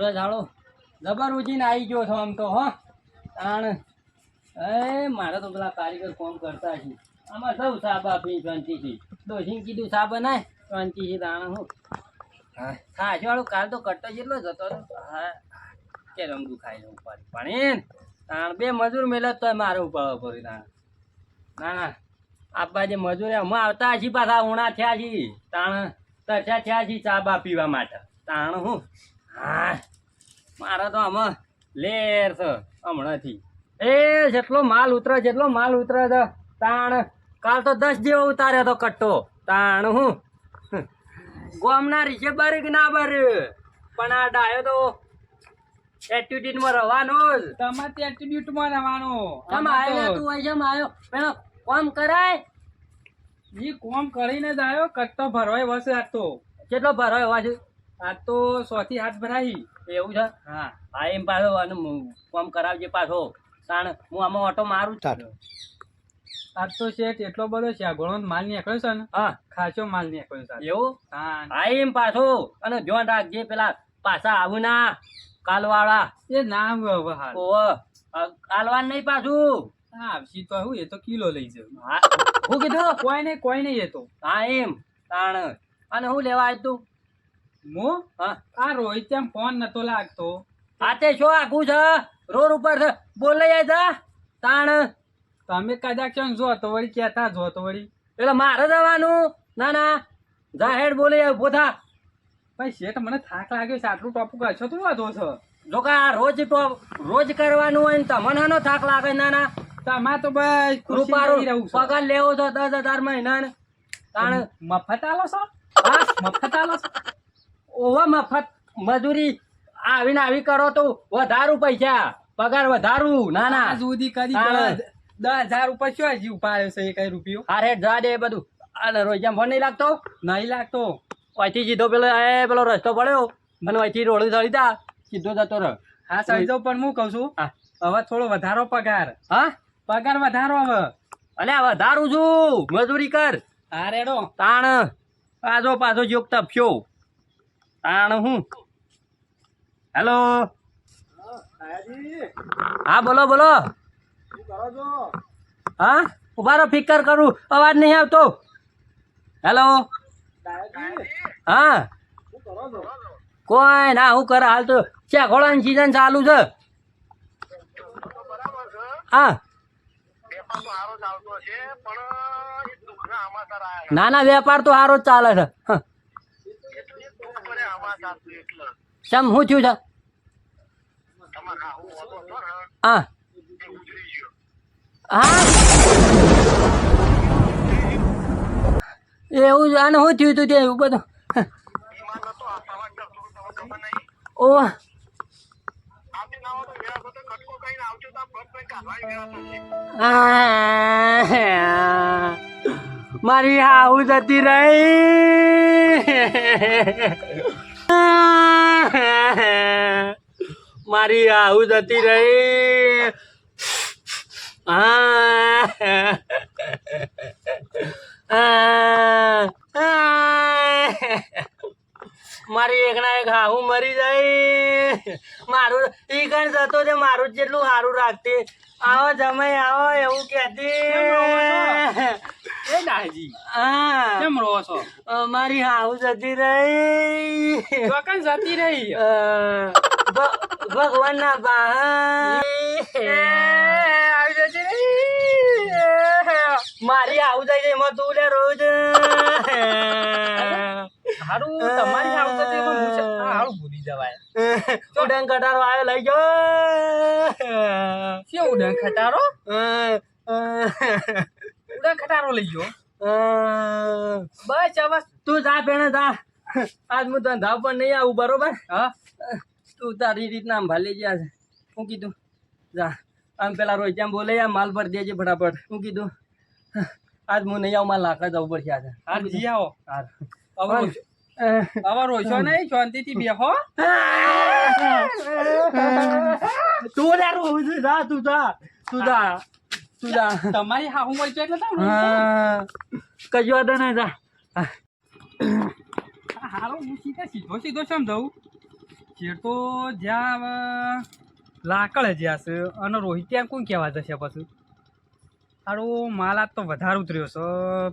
તો હાળો જબર ઉજીને આવી ગયો છો આમ તો હો. તાણ એ મારે તો પેલા કારીગર કોમ કરતા છે. આમાં સૌ સાબા પી શાંતિથી ડોસીને કીધું સા બનાય શાંતિથી તાણ હું. હા. હા વાળો કાલ તો કટ્ટો જેટલો જ હતો હા કે રમદું ખાઈ લઉં ઉપાડી પણ તાણ બે મજૂર મેલે તો મારે ઉપાડવા પડે તાણ. ના ના આપવા જે મજૂર અમે આવતા છીએ પાછા ઉણા થયા છીએ તાણ તરસ્યા થયા છીએ ચા બા પીવા માટે. તાણ હું. હા મારે તો આમાં લેર છે હમણાંથી. એ જેટલો માલ ઉતરે જેટલો માલ ઉતરે છે તાણ કાલ તો દસ જેવો ઉતાર્યો તો કટ્ટો. તાણ હું. ગોમના રીસે બારી કે ના બાર પણ આ ડાયો તો એટ્યુટ્યુડમાં રહેવાનો જ. તમારે તે એટીટ્યુડમાં રહેવાનો. કેમ આવ્યો તું હોય છે આવ્યો પેલો કોમ કરાય? ઈ કોમ કરીને જ આવ્યો કટ્ટો ભરવાય વસે આટલો કેટલો ભરવાય અવાજ આ તો સો થી હાથ ભરાઈ. એવું છે? હા. હા એમ પાછો અને કોમ કરાવજે પાછો. કારણ હું આમાં ઓટો મારું છું. આજ તો શેઠ એટલો બધો છે ઘણો માલ નીકળ્યો છે ને હા. ખાસો માલ નીકળ્યો છે. એવું? હા. હા એમ પાછો. અને ધ્યાન રાખજે પેલા પાછા આવું ના કાલવાળા. એ ના હવે હા ઓ કાલવાન નહીં પાછું? હા આવશી તો હું એ તો કિલો લઈ જાઉં. હા હું કીધું? કોઈ નહીં કોઈ નહીં એ તો. હા એમ. કારણ અને હું લેવા આવ્યું તું? મો? આ રોહિત ત્યાં ફોન નતો લાગતો? આતે શું આખું છે? રોડ ઉપર છે. બોલાઈ જાય તાણ. તમે કદાચ જો તો વળી કેતા જો તો વળી. એટલે મારે જવાનું. ના ના. જાહેર બોલી ઊભો થા. ભાઈ શેઠ મને થાક લાગ્યો છે. આટલું ટોપું કરશો તો વાંધો છો. જો કે આ રોજ ટોપ રોજ કરવાનું હોય ને તમને નો થાક લાગે? ના ના. તમાર તો ભાઈ રૂપારું પગાર લેવો છો દસ હજાર મહિના ને તાણ. મફત આલો છો? હા મફત આલો છો? ઓવા મફત મજૂરી આવીને આવી કરો તો વધારું પૈસા. પગાર વધારું. ના ના. સુધી કરી દસ હજાર ઉપર શું જીવ ઉપાડ્યો છે એ કઈ રૂપિયો? રેટ જા દે બધું. અને રોજ જેમ ફોન નહીં લાગતો? નહીં લાગતો. અહીંથી સીધો પેલો એ પેલો રસ્તો પડ્યો. અને અહીંથી રોડ ચડી તા સીધો જતો રહ્યો. હા સમજો પણ હું કઉ છું. હવે થોડો વધારો પગાર. હા? પગાર વધારો હવે. અલે વધારું છું. મજૂરી કર. હા રેડો. તાણ. પાછો પાછો જોગ તપશો. તાણ હું? હેલો? હા બોલો બોલો. હા? ઉભારો ફિકર કરું. અવાજ નહીં આવતો. હેલો? હા? કોઈ ના હું કરે? હાલ તો ચા ઘોડાની સિઝન ચાલુ છે? હા. ના ના વેપાર તો સારો જ ચાલે છે. હા. ચમ શું થયું છે હા હા એવું જ આને શું થયું હતું તે એવું બધું ઓ આ, મારી હાઉ જતી રહી મારી આવું જતી રહી. મારી એકના એક હાહુ મરી જાય મારું ઈ કણ જતો છે મારું જેટલું સારું રાખતી. આવો જમાઈ આવો એવું કહેતી. એ દાજી. હા. કેમ રહો છો? મારી હાહુ જતી રહી. ચોકન જતી રહી. ભગવાન ના બા આવી જતી રહી. મારી આવું જાય છે એમાં તું લે રોજ. હારું તમારી આવું હારું ભૂલી જવાય. ઉડન ખટારો આવ્યો લઈ ગયો. શું ઉડન ખટારો ઉડન લઈ ગયો. બસ હવે તું જા પેણે જા. આજ હું તને ધાવ પણ નહીં આવું બરોબર? હા. તું તારી રીતના આમ ભાલી ગયા છે. હું કીધું જા. આમ પેલા રોહિત્યામ બોલે આ માલ પર દેજે ફટાફટ. હું કીધું આજ હું નહીં આવું માલ લાકડા જવું પડશે આજે. હા જી આવો. હાર. હવે રોઈશો નહીં? શાંતિથી બેહો તું તું જા તું જા. તું જા. તમારી હાહુ મળી છે એટલે હા. કજો વાંધો નહીં જા. હારો હું સીધે સીધો સીધો સમજાવું ચેડ તો. જ્યાં લાકડ જ્યાં છે અને રોહિત ત્યાં કોણ કહેવા જશે પછી? સારું માલ આજ તો વધારે ઉતર્યો છે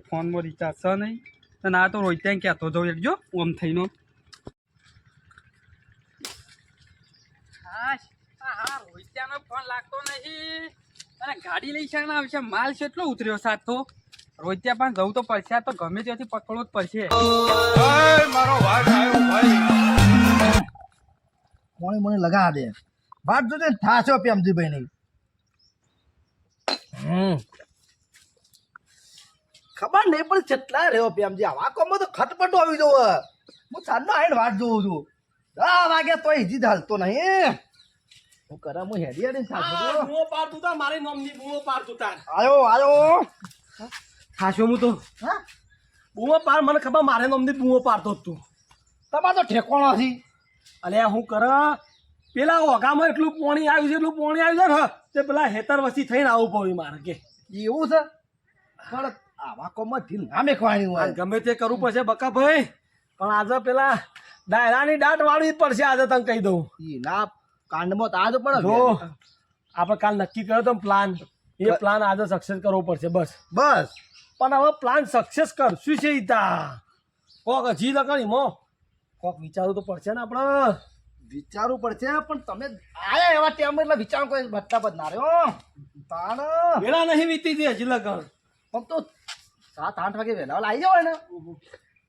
ફોનમાં રિચાર્જ છે નહીં. અને આ તો રોહિત ત્યાં કહેતો જવું એટલે જો ઓમ થઈને. હા હા રોહિત ત્યાંનો ફોન લાગતો નહીં. અને ગાડી લઈ છે આવશે. માલ કેટલો ઉતર્યો સાચો રોજ ત્યાં પણ જવું તો પડશે. તો ગમે ત્યાંથી પકડવો જ પડશે. મોણી મોણી લગા દે. વાત જોજે થાશો પ્રેમજીભાઈ ની ખબર નહીં પણ કેટલા રહ્યો પ્રેમજી આવા કોમમાં તો ખટપટો આવી જવો હું સાંજનો આવીને વાટ જોઉં છું. દસ વાગ્યા તો હજી હાલતો નહીં. હું કરા હું હેડી હેડી તાર આયો આયો. ખાશો હું તો? હા? બૂમો પાર મને ખબર મારે નોમની બૂમો પાડતો તું. તમારો તો ઠેકોણો હતી અલે હું કર? પેલા ઓગામાં એટલું પોણી આવ્યું છે એટલું પોણી આવ્યું છે ને તે પેલા હેતર વસ્તી થઈને આવું પડ્યું મારે કે. એવું છે? પણ આવા કોમમાં ઢીલ ના મેકવાની હોય. ગમે તે કરવું પડશે બકા ભાઈ. પણ આજે પેલા ડાયરાની દાંત વાળવી જ પડશે આજે તને કહી દઉં. એ ના કાંડમાં તો આજ પણ જો આપણે કાલ નક્કી કર્યો તો પ્લાન એ પ્લાન આજે સક્સેસ કરવો પડશે બસ. બસ. પણ હવે પ્લાન સક્સેસ કર શું છે ઈતા કોક હજી લગાડી મો. કોક વિચારવું તો પડશે ને આપણે. વિચારવું પડશે પણ તમે આયા એવા ટાઈમ એટલે વિચાર કોઈ બદલા બદ ના રહ્યો તાણ. વેળા નહીં વીતી હતી હજી લગન. પણ તો સાત આઠ વાગે વહેલા આવી જવાય ને.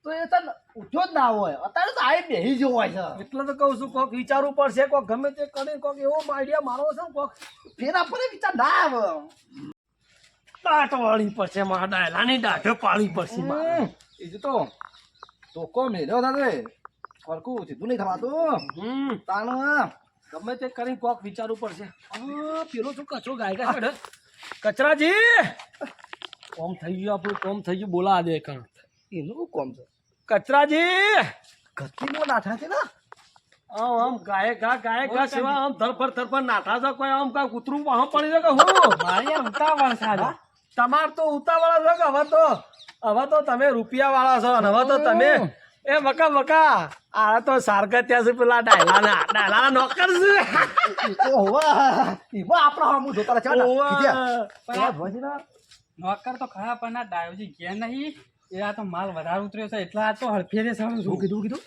તો એ તને ઉઠ્યો જ ના હોય. અત્યારે તો આઈ બેહી જેવો હોય છે. એટલે તો કહું છું કોક વિચારવું પડશે કોક ગમે તે કરે કોક એવો આઈડિયા મારો છે કોક. ફેરા પર વિચાર ના આવે. દાંત વાળી પડશે મારા ડાયલાની દાઢો પાળી પડશે મારે. હમ, એ જ તો તો કો મેળ્યો થશે ફરકું સીધું નહીં થવાતું. તાણ ગમે તે કરીને કોક વિચારવું પડશે. પેલો શું કચરો ગાય હેડે. કચરાજી! કોમ થઈ ગયું આપણું કોમ થઈ ગયું બોલા દે કણ. એનું કોમ છે? કચરાજી! ગતિમાં નાઠા છે ને? આમ આમ ગાય ગા ગાય ગા સિવા આમ ધરફર ધરફર નાઠા છે કોઈ આમ કાંઈ કૂતરું વાહ પડી જાય કે હું? મારે ઉતાવળ છે તમાર તો ઉતાવળા છો હવે તો હવે તો તમે રૂપિયા વાળા છો અને હવે તો તમે એ બકા બકા આ તો સારગાત્યા છે પેલા ડાયલાના ડાયલાના નોકર છે. આપણા હમું જોતા ઓવા. નોકર તો ખરા પણ આ ડાયોજી ગયા નહીં. એ આ તો માલ વધારે ઉતર્યો છે એટલા આ તો હળફેરે સારું શું કીધું કીધું?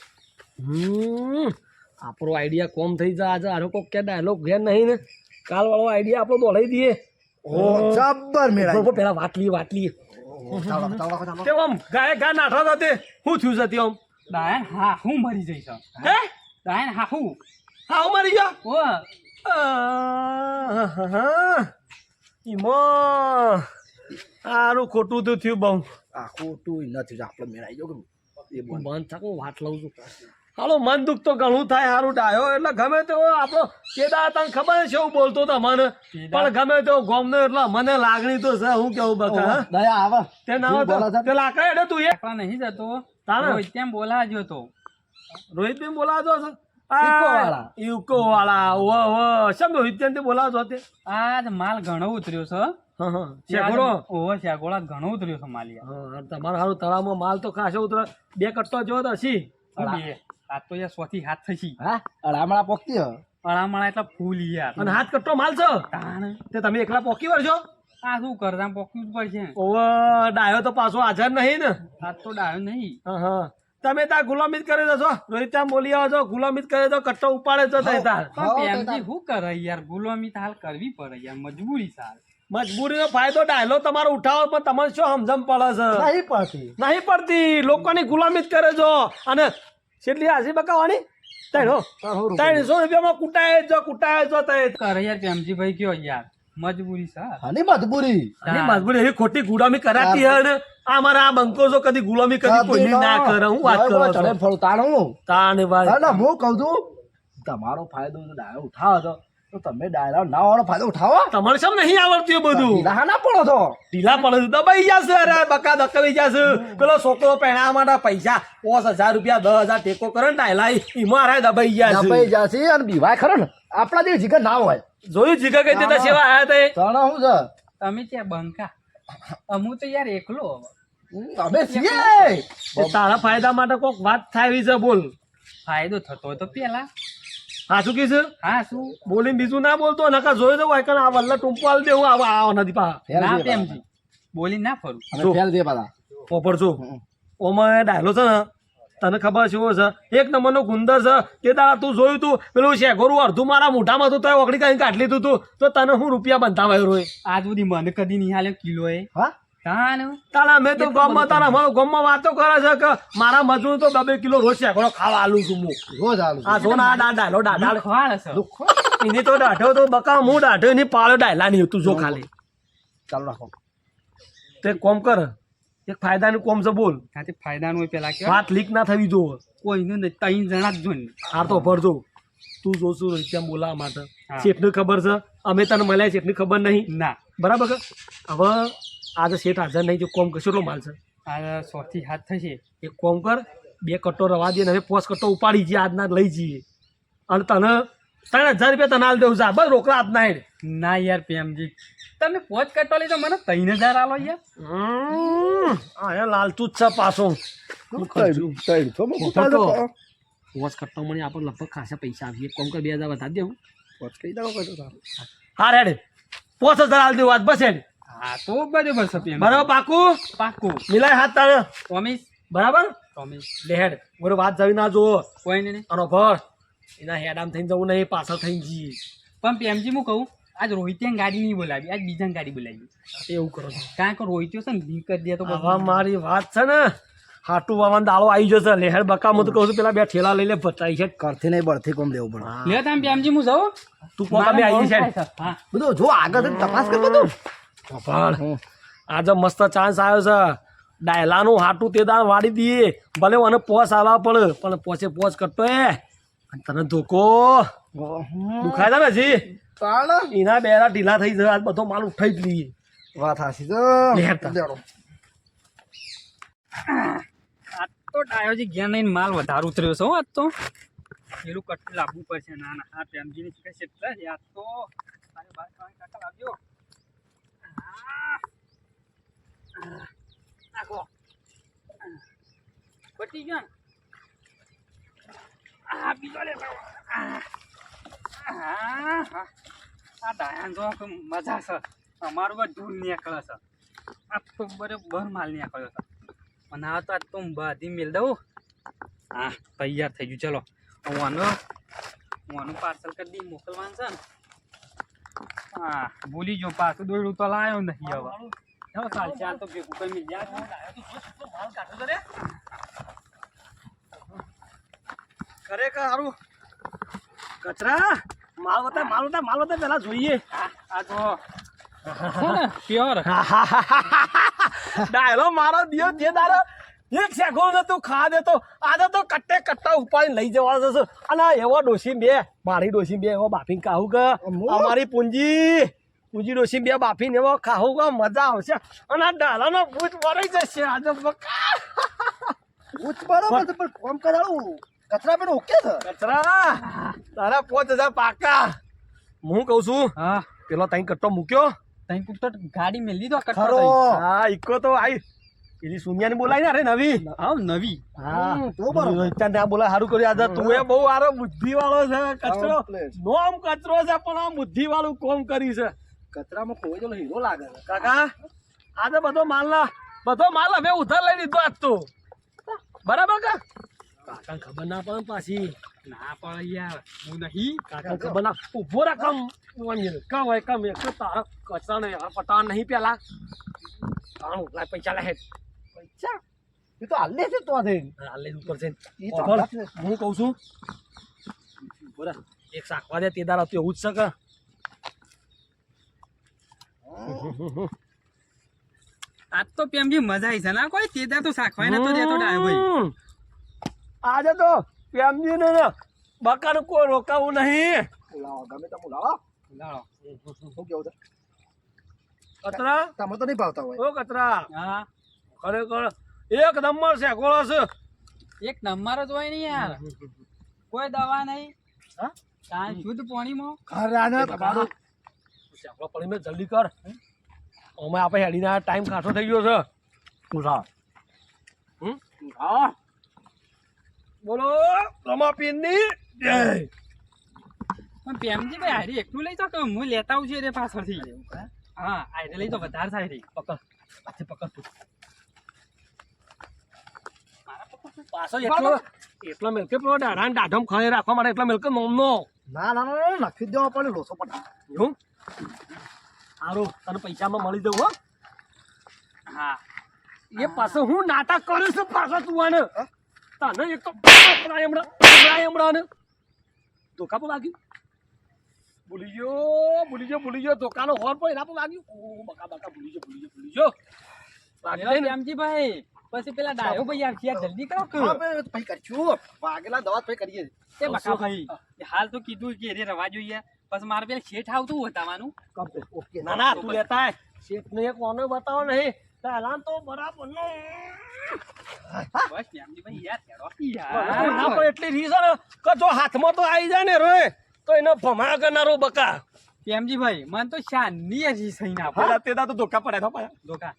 હમ આપણો આઈડિયા કોમ થઈ જાય આજે. આનો કોક કે ડાયલોગ ઘેર નહીં ને. કાલ વાળો આઈડિયા આપણો દોડાઈ દઈએ. ઓ જબ્બર મેરા બરોબર પેલા વાટલી વાટલી. તે ઓમ ગાય ગા નાઠા તે શું થયું છે તે આમ? ડાયન હા હું મરી જઈશ હે? ડાયન હા હું. હા હું મરી ગયો? ઓ આહાહા. ઈમાં. સારું ખોટું તો થયું બહુ. આ ખોટું નથી આપણે મેળાઈ ગયો એ મન થાક હું વાત લઉં છું. હાલો મન દુઃખ તો ઘણું થાય સારું ડાયો. એટલે ગમે તે આપણો કેદા તને ખબર છે એવું બોલતો હતો મને. પણ ગમે તે ગોમનો એટલે મને લાગણી તો છે હું કેવું બકા દયા આવે. તે ના આવે તો? તે લાકડા હેડે તું એ. એકલા નહીં જતો. તારા રોહિત તેમ બોલાજો તો? રોહિત બેન બોલાવતો છે? ઈકો વાળા. યુકો વાળા વો વો શેમ રોહિત તેમ બોલાજો બોલાવતો તે? આજ માલ ઘણો ઉતર્યો છે શેગોળા ઘણો ઉતર્યો છે માલિયા. હા હારું તળાવમાં માલ તો ખાસો ઉતરે બે કટ્ટો જો તો હસી આ તો યાર સોથી હાથ થશી. હા? અડામણા પોકતી હ. એટલે ફૂલ યાર. અને હાથ કટ્ટો માલ છે? તે તમે એકલા પોકી વળજો આ શું કરતા પોકી પડશે. ઓવે ડાયો તો પાછો હાજર નહીં ને. આ તો ડાયો નહીં. હા હા. તમે ત્યાં ગુલામી કરે દેજો રોહિત ત્યાં બોલી આવો છો ગુલામી કરે તો કટ્ટો ઉપાડે તો તે તાર પણ શું કરે યાર? ગુલામી હાલ કરવી પડે યાર મજબૂરી સાર મજબૂરીનો ફાયદો ડાયલો તમારો ઉઠાવો પણ તમને શું સમજમ પડે છે? નહીં પડતી. નહીં પડતી. લોકોની ગુલામી જ કરે છો અને કેટલી હાસી બકાવાની. ત્રણસો રૂપિયામાં કુટાય જો કુટાય જો તે. કરે યાર પ્રેમજીભાઈ કયો યાર? મજબૂરી સાર અને મજબૂરી. અને મજબૂરી એ ખોટી ગુલામી કરાતી હે. ને. આ મારા આ બંકો છો કદી ગુલામી કદી કોઈની ના કરે હું વાત કરું છું. છો ફળ તાણું તાને ભાઈ. ના હું કહું છું તમારો ફાયદો ડાયો ઉઠાવો છો તો તમે ડાયરો ના વાળો ફાયદો ઉઠાવો. તમારે શું નહીં આવડતું એ બધું? ઢીલા ના પડો તો ઢીલા પડે છે દબાઈ જશે અરે બકા દકાવી જશે. પેલો છોકરો પહેણા માટે પૈસા પાંચ હજાર રૂપિયા દસ હજાર ટેકો કરે ને ડાયલા એમાં અરે દબાઈ જશે. દબાઈ જશે અને બીવાય ખરો ને. આપણા જે જીગર ના હોય. જોયું જીગર કઈ દેતા સેવા આયા તે? તને શું છે? તમે ત્યાં બંકા. અમુ તો યાર એકલો અમે છીએ. તારા ફાયદા માટે કોક વાત થાય છે બોલ. ફાયદો થતો હોય તો પેલા. હા શું કીધું? હા શું? બોલીને બીજું ના બોલતો નકા જોઈ દઉં હોય આ વલ્લા ટૂંપો આલી દેવું આવા આવા નથી પા ના પ્રેમજી ના ફરું. જો. ફેલ દે પાલા પોપર છો ઓમાં ડાયલો છે ને તને ખબર છે એવો છે? એક નંબરનો ગુંદર છે તે દાડા તું જોયું તું? પેલું શેગોરું અડધું મારા મોઢામાં તું તો ઓગળી કઈ કાઢી લીધું તું. તો તને હું રૂપિયા બનતા વાયો રોય? આજ બધી મને કદી નહીં હાલ્યો કિલો એ હા? તારા મેં તો ગામમાં તારા મારો ગામમાં વાતો કરે છે કે મારા મજૂર તો બે બે કિલો રોજ શેગોળો ખાવા આલું છું હું રોજ આલું આ જો ના આ ડાયલો ડાડા ખવાળ હશે. એની તો દાઢો તો બકા હું દાઢો એની પાળો ડાયલા નહીં તું જો ખાલી. ચાલ રાખો. તે કોમ કર. એક ફાયદાનું કોમ છે બોલ. કાતે ફાયદાનું હોય પેલા કે વાત લીક ના થવી જોવે કોઈનું નહીં તઈ જણા જ જોઈને આ તો ભરજો તું જોશું રૂપિયા બોલાવવા માટે. શેઠને ખબર છે? અમે તને મળ્યા શેઠની ખબર નહીં? ના. બરાબર હવે આજે શેઠ હાજર નહીં જો કોમ કરશો એટલો માલ છે. આ સોથી હાથ થશે. એક કોમ કર બે કટ્ટો રવા દે ને હવે પોસ કટ્ટો ઉપાડી જઈએ આજના લઈ જઈએ. અને તને ત્રણ હજાર રૂપિયા તને હાલ દેવું છે. બસ રોકડા હાથ ના હેડ. ના યાર પ્રેમજી તમે પોચ કટો લીધો મને ત્રણ હજાર આલો યાર. હે લાલતું જ છે પાછો. પોચ તો. કટ્ટો મને આપણને લગભગ ખાસા પૈસા આવીએ કોમ કર બે હજાર વધારી દેવું પોચ કઈ દઉં? હા રેડ પોચ હજાર હાલ દેવું આજ બસ હેડ. હા તો બરાબર છે પ્રેમ બરાબર પાકું? પાકું. મિલાય હાથ તારે. પ્રોમિસ બરાબર? પ્રોમિસ લે હેડ મારો વાત જાવી ના જો કોઈ નહીં અનો ભર એના હેડામ થઈને જવું નહીં પાછળ થઈને જઈએ પણ પ્રેમજી હું કહું આજ રોહિતે ગાડી નહીં બોલાવી આજ બીજા ગાડી બોલાવી. એવું કરો છો. કારણ કે રોહિત્યો છે ને લી કરી દે તો બધું. મારી વાત છે ને. હાટુ વાવાનો દાળો આવી જશે. લેહેર બકા હું તો કહું છું પેલા બે ઠેલા લઈ લે ભટાઈ છે. કરથી નહીં બળથી કોમ લેવું પડે. લે તમે પ્રેમજી હું જાઉં. તું કોમ આવી છે. હા. બધું જો આગળ તપાસ કરતો તું. પણ આજે મસ્ત ચાન્સ આવ્યો છે. ડાયલાનું હાટું તે દાન વાળી દઈએ. ભલે મને પોસ આલવા પડે પણ પોસે પોસ કરતો એ. અને તને ધોકો. દુખાય છે ને હજી? એના બેરા ઢીલા થઈ જાય આજ બધો માલ ઉઠાઈ જ લઈએ. વાત હાસી તો આજ તો ડાયોજી ગયા નહીં માલ વધારે ઉતર્યો છે આજ તો. પેલું કટલું લાવવું પડશે ના ના આ પ્રેમજીની છે એટલે તો. તારે બાર કાકા લાવજો આ. આ. નાખો. પટી ગયો? આ બીજો લે આ. ડાયાન જો કે મજા છે. અમારું બધું નીકળે છે. આ તો બરોબર માલ નીકળ્યો છે. અને આ તો આ તો બધી મેળ દઉં. હા, તૈયાર થઈ ગયું. ચલો, હું આનું હું આનું પાર્સલ કરી દી મોકલવાનું છે ને. હા, ભૂલી જો પાછું દોડ્યું તો લાયો નહીં હવે. ચાલો ચાલ તો ભેગું કરી મિલ જાય ખરેખર સારું કચરા માલ વતા માલ વતા માલ વતા પેલા જોઈએ આ તો પ્યોર ડાયલો મારો દિયો જે દારો એક સેકન્ડ ને ખા દેતો આજે તો કટ્ટે કટ્ટા ઉપાડીને લઈ જવાનો છે અને એવો ડોસી બે મારી ડોસી બે એવો બાફીને ખાવું કે. અમારી પૂંજી પૂંજી ડોસી બે બાફીને ને ખાવું કે મજા આવશે. અને આ ડાલાનો ભૂત ભરાઈ જશે. આજે ભૂત ઉચ્ચ પણ કોમ કરાવું? કચરા પણ ઓકે છે? કચરા? તારા પોત હજાર પાકા. હું કહું છું? હા. પેલો તઈ કટ્ટો મૂક્યો. તઈ કુક ગાડી મેં લીધો કટ્ટો હા ઈકો તો આઈ. પેલી સુનિયાની બોલાય ને અરે નવી? હા નવી. હા. તું બરોબર. રોહિતને ત્યાં બોલાય સારું કર્યું. આજે તું એ બહુ સારો બુદ્ધિ વાળો છે કચરો. નોમ કચરો છે પણ આ બુદ્ધિ વાળું કોમ કરી છે. કચરામાં કોઈ તો હીરો લાગે કાકા આજે બધો માલ ના બધો માલ હવે ઉધાર લઈ લીધો આજ તો. બરાબર કા? કાકા ખબર ના પડે પાછી. ના પણ યાર. હું નહીં. કાકા. ખબર ના ઊભો રાખમ કમ હોય કમ એક તારા કચરા ને પતા નહીં પેલા. તારું પૈસા લે. પૈસા? એ તો હાલે છે તો થઈને હાલ ઉપર છે. હું કહું છું બોલા એક શાકવા દે તે દાડા તો એવું જ છે કે? આજ તો પેમજી મજા આવી છે. ના કોઈ તેદા તો શાખવાય નતો દેતો ડાય ભાઈ. આજે તો પેમજી ને ને બકાનું કોઈ રોકાવું નહીં. લાવો ગમે તમે લાવો. લાવો. શું કેવું છે? કતરા? તમે તો નહીં ભાવતા હોય. ઓ કતરા? હા. ખરેખર એક નંબર છે ગોળો છે. એક નંબર જ હોય ને યાર. કોઈ દવા નહીં. હા? કાંઈ શુદ્ધ પાણીમાં. ઘરાને તમારું શેકડો પડી મેં જલ્દી કર. અમે આપણે હેડીના ટાઈમ ખાસો થઈ ગયો છે. તું થા હમ? હા બોલો રમાપીનની જય. પણ પ્રેમજી ભાઈ હારી એકલું લઈ જાઓ કે હું લેતા આવું છું રે પાછળથી? હા આરે લઈ તો વધારે થાય રે પકડ. પાછી પકડ તું. પાછો એટલો એટલો મિલકે પેલો દાડાને દાઢમ ખાઈ રાખવા માટે એટલો મિલકે મમનો. ના ના ના ના, નાખી દેવા પડે લોસો પટા એવું? સારું તને પૈસામાં મળી જવું હો. હા. એ પાછો હું નાટક કરું છું પાછો તું આને. તને એક તો હમણાં ધોકા પણ લાગ્યું ભૂલી ગયો ભૂલી ગયો ભૂલી ગયો. ધોકાનો હોર પણ એના પણ લાગ્યું ઓ બકા બકા ભૂલી ગયો ભૂલી ગયો ભૂલી ગયો. ભાઈ. પછી પેલા ડાયો ભાઈ આવશે. યાર જલ્દી કરો કે. ભાઈ કરશું વાગેલા દવા કરીએ. એ બકા ભાઈ. હાલ તો કીધું કે રે રવા જોઈએ. પછી મારે પેલા શેઠ આવતું બતાવવાનું ઓકે. ના ના તું લેતા શેઠ ને એક ઓનો બતાવો નહીં પહેલા તો બરાબર નો. બસ એટલી રીસ છે ને કે જો હાથમાં તો આવી જાય ને રે તો એનો ભમા કરનારો બકા. પ્રેમજી ભાઈ મને તો શાનની હજી સહી ના પડે. પેલા તો ધોકા પડે પાયા ધોકા.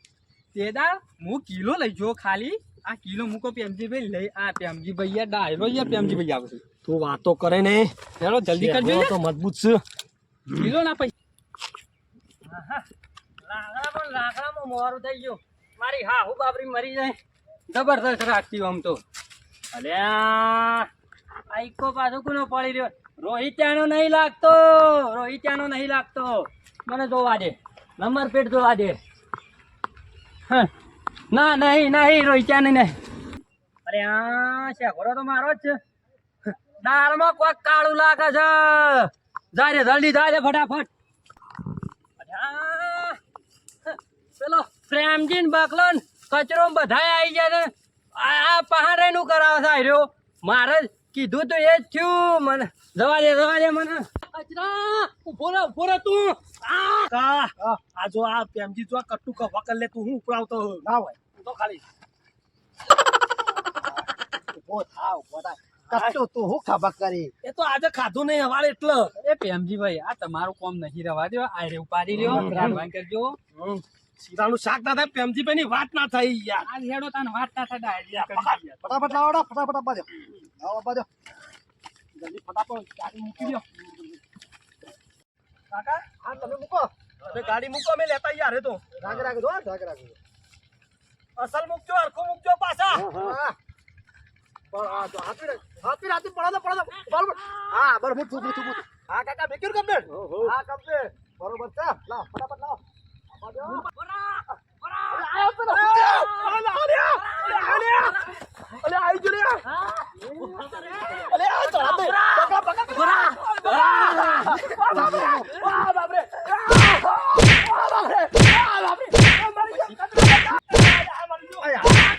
તેદાર હું કિલો લઈ જો ખાલી. આ કિલો મૂકો પ્રેમજી ભાઈ લઈ આ પેમજી ભાઈ યાર ડાયરો યાર પ્રેમજી ભાઈ આવશે. તું વાતો કરે ને. ચાલો જલ્દી કરજો તો મજબૂત છે. લીલો ના પૈસા લાકડા પણ લાકડામાં મોરું થઈ ગયું. મારી હા હું બાબરી મરી જાય. જબરદસ્ત રાખતી આમ તો. અલ્યા આ ઈકો પાછો કોનો પડી રહ્યો? રોહિત ત્યાંનો નહીં લાગતો. રોહિત ત્યાંનો નહીં લાગતો. મને જોવા દે. નંબર પ્લેટ જોવા દે. હં. ના નહીં નહીં રોહિત ત્યાં નહીં. અરે આ શેખરો તો મારો જ છે. દાળમાં કોક કાળું લાગે છે. જાય રે જલ્દી જાય રે ફટાફટ. પેલો પ્રેમજી બકલો કચરો બધા આવી ગયા ને આ આ પહાડે નું કરાવે છે રહ્યો. મારે કીધું તો એ જ થયું. મને જવા દે જવા દે મને. કચરા! ઊભો રહે ઊભો તું. આ! આ જો આ પ્રેમજી જો કટ્ટુ કવા કર લે તું હું ઉપરાવતો ના હોય? તું તો ખાલી ઊભો થાવ ઊભો કચ્ચો તું હું ખબર કરી. એ તો આજે ખાધું નહીં હવારે એટલે. એ પ્રેમજીભાઈ આ તમારું કોમ નહીં રવા દો આ રે ઉપાડી લ્યો ભગવાન કરજો. શીરાનું શાક ના થાય પ્રેમજી ભાઈ ની વાત ના થઈ યાર. આ હેડો તાને વાત ના થાય ડાયરી ફટાફટ લાવડો ફટાફટ આપવા આવો લાવો જલ્દી ફટાફટ ગાડી મૂકી દો કાકા? હા તમે મૂકો. તમે ગાડી મૂકો અમે લેતા યાર હે તો. રાગ રાગ દો રાગ રાગ. અસલ મૂકજો હરખું મૂકજો પાછા. હા. હાથી હાથી પડો પડો બરોબર હા બરોબર હું હું છું હું કાકા મેક્યુર કમ્પ્લીટ હા કમ્પ્લીટ બરોબર છે. લાવ ફટાફટ લાવ. આપવા દો. આયો પેલો. અલે, અલે, અલે, અલે, આઈ જો રે. અલે, આ તો હાથે. બકા, બકા, બકા. વાહ, બાપરે. વાહ, બાપરે. વાહ, બાપરે. વાહ, બાપરે. આ મારી જાન. આ મારી જાન. આયા.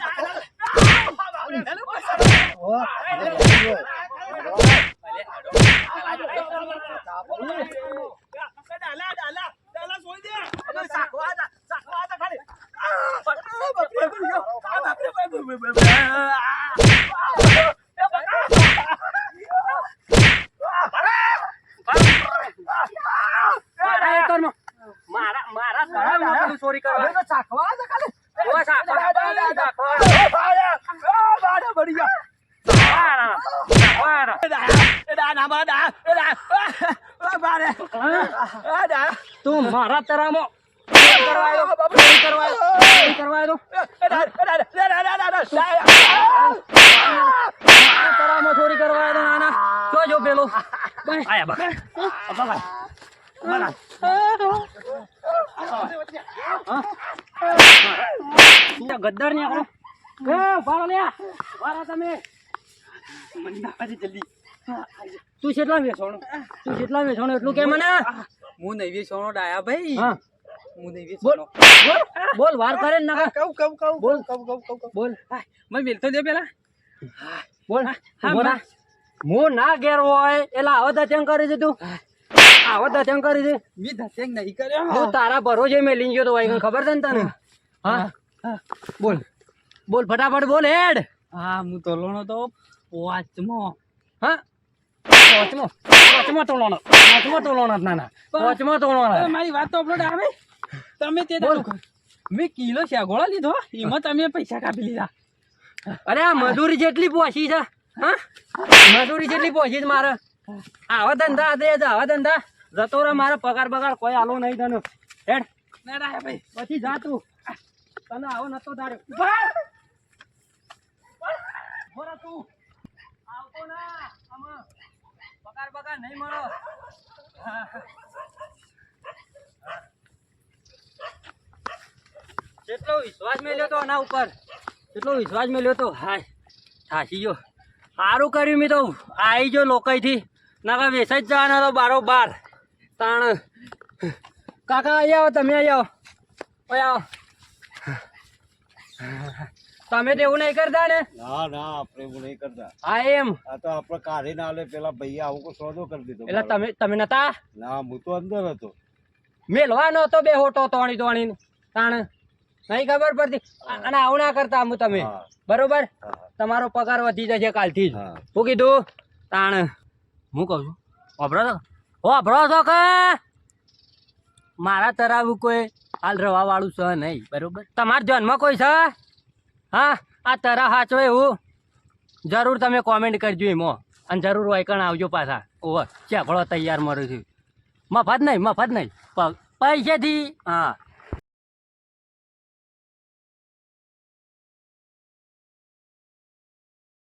મારા એકરમાં મારા મારા તળાવમાં પેલું ચોરી કરવા ઓય સાખવા, સાખવા. સાખવા. તું ચોરી કરવા આવ્યો? ચોરી કરવા આવ્યો? ચોરી કરવા આવ્યો? મારા તળાવમાં થોડી કરવા દો નાના જોજો પેલો આયા બકા ગદ્દર ને આપણો ભાડો લે તમે મને જલ્દી તું કેટલા વેચવાનો તું કેટલા વેચવાનો એટલું કે મને. હું નહીં વેચવાનો ડાયા ભાઈ. હા. હું નહીં બોલ બોલ બોલ વાર કરે ને નકા કહું કહું કહું બોલ. કહું કહું કહું કહું. બોલ. મને મિલતો દે પેલા. બોલ. હા, ઊભો હું. ના ઘેર હોય એલા આવો દત્યંગ કરી દીધું. તું આવો દત્યંગ કરી દે મેં ધસેંગ નહીં કર્યો. હું તારા ભરોસે મેં લીન ગયો તો વાઈ ખબર છે ને તને? હા બોલ. બોલ ફટાફટ બોલ હેડ. હા હું તો લોણો તો પાંચમો હા પાંચમો પાંચમો તોલવાનો પાંચમો તોલવાનો જ નાના પાંચમો હવે તોલવાનો મારી વાત તો અપલોડ આવે તમે તે મેં કિલો શેગોળા લીધો એમાં તમે પૈસા કાપી લીધા અરે આ મજૂરી જેટલી પહોંચી છે હા મજૂરી જેટલી પહોંચી છે મારે આવા ધંધા દે આવા ધંધા જતો રહે મારે પગાર બગાર કોઈ આલો નહીં તને હેડ ભાઈ પછી જા તું તને આવો નતો તારે તું પગાર કેટલો વિશ્વાસ મેળ્યો તો આના ઉપર? કેટલો વિશ્વાસ મેળ્યો તો? હાય, થાકી ગયો. સારું કર્યું મેં તો. આવી ગયો લોકઈથી નાકા વેસાઈ જ જવાના તો બારો બાર. તાણ. કાકા અહીં આવો, તમે અહીં આવો. આવો. તમે તો એવું નહીં કરતા ને? ના ના આપણે એવું નહીં કરતા. હા એમ. આ તો આપણે કાઢી ના લે પેલા ભૈયા આવું સોદો કરી દીધો એટલે તમે તમે નતા? ના હું તો અંદર હતો. મેલવાનો હતો બે હોટો તોણી તોણી તાણ. નહીં ખબર પડતી? અને આવું ના કરતા હું તમે. બરોબર? તમારો પગાર વધી જશે કાલથી જ. હું. કીધું તાણ. હું કહું છું? વાપરો તો. વાપરો છો કે? મારા તરાવું કોઈ હાલ રવા વાળું છે નહીં બરોબર? તમારા જન્મ કોઈ છે? હા, આ તરા સાચો એવું. જરૂર તમે કોમેન્ટ કરજો એમાં. અને જરૂર વાયકણ આવજો પાછા. ઓવર ચેકડો તૈયાર મળું છું. મફત નહીં મફત નહીં. પૈસેથી. હા.